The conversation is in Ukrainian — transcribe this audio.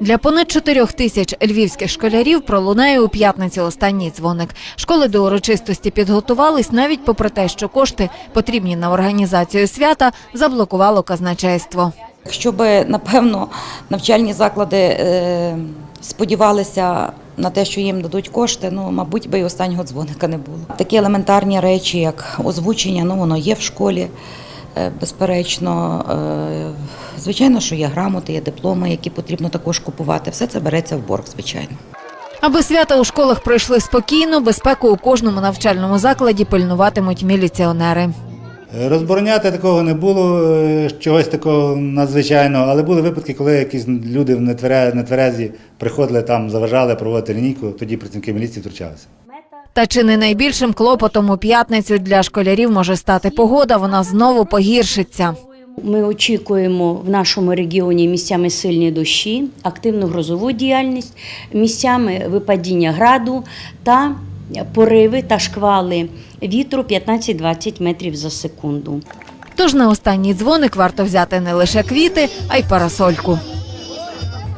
Для понад чотирьох тисяч львівських школярів пролунає у п'ятницю останній дзвоник. Школи до урочистості підготувались навіть попри те, що кошти, потрібні на організацію свята, заблокувало казначейство. Якщо би, напевно, навчальні заклади е, сподівалися на те, що їм дадуть кошти, ну, мабуть, би і останнього дзвоника не було. Такі елементарні речі, як озвучення, ну, воно є в школі, безперечно. Е, Звичайно, що є грамоти, є дипломи, які потрібно також купувати. Все це береться в борг, звичайно. Аби свята у школах пройшли спокійно, безпеку у кожному навчальному закладі пильнуватимуть міліціонери. Розбороняти такого не було, е, чогось такого надзвичайного, але були випадки, коли якісь люди в нетвере- нетверезі приходили там, заважали проводити лінійку, тоді працівники міліції втручалися. Та чи не найбільшим клопотом у п'ятницю для школярів може стати погода, вона знову погіршиться. Ми очікуємо в нашому регіоні місцями сильні дощі, активну грозову діяльність, місцями випадіння граду та пориви та шквали вітру 15-20 метрів за секунду. Тож на останній дзвоник варто взяти не лише квіти, а й парасольку.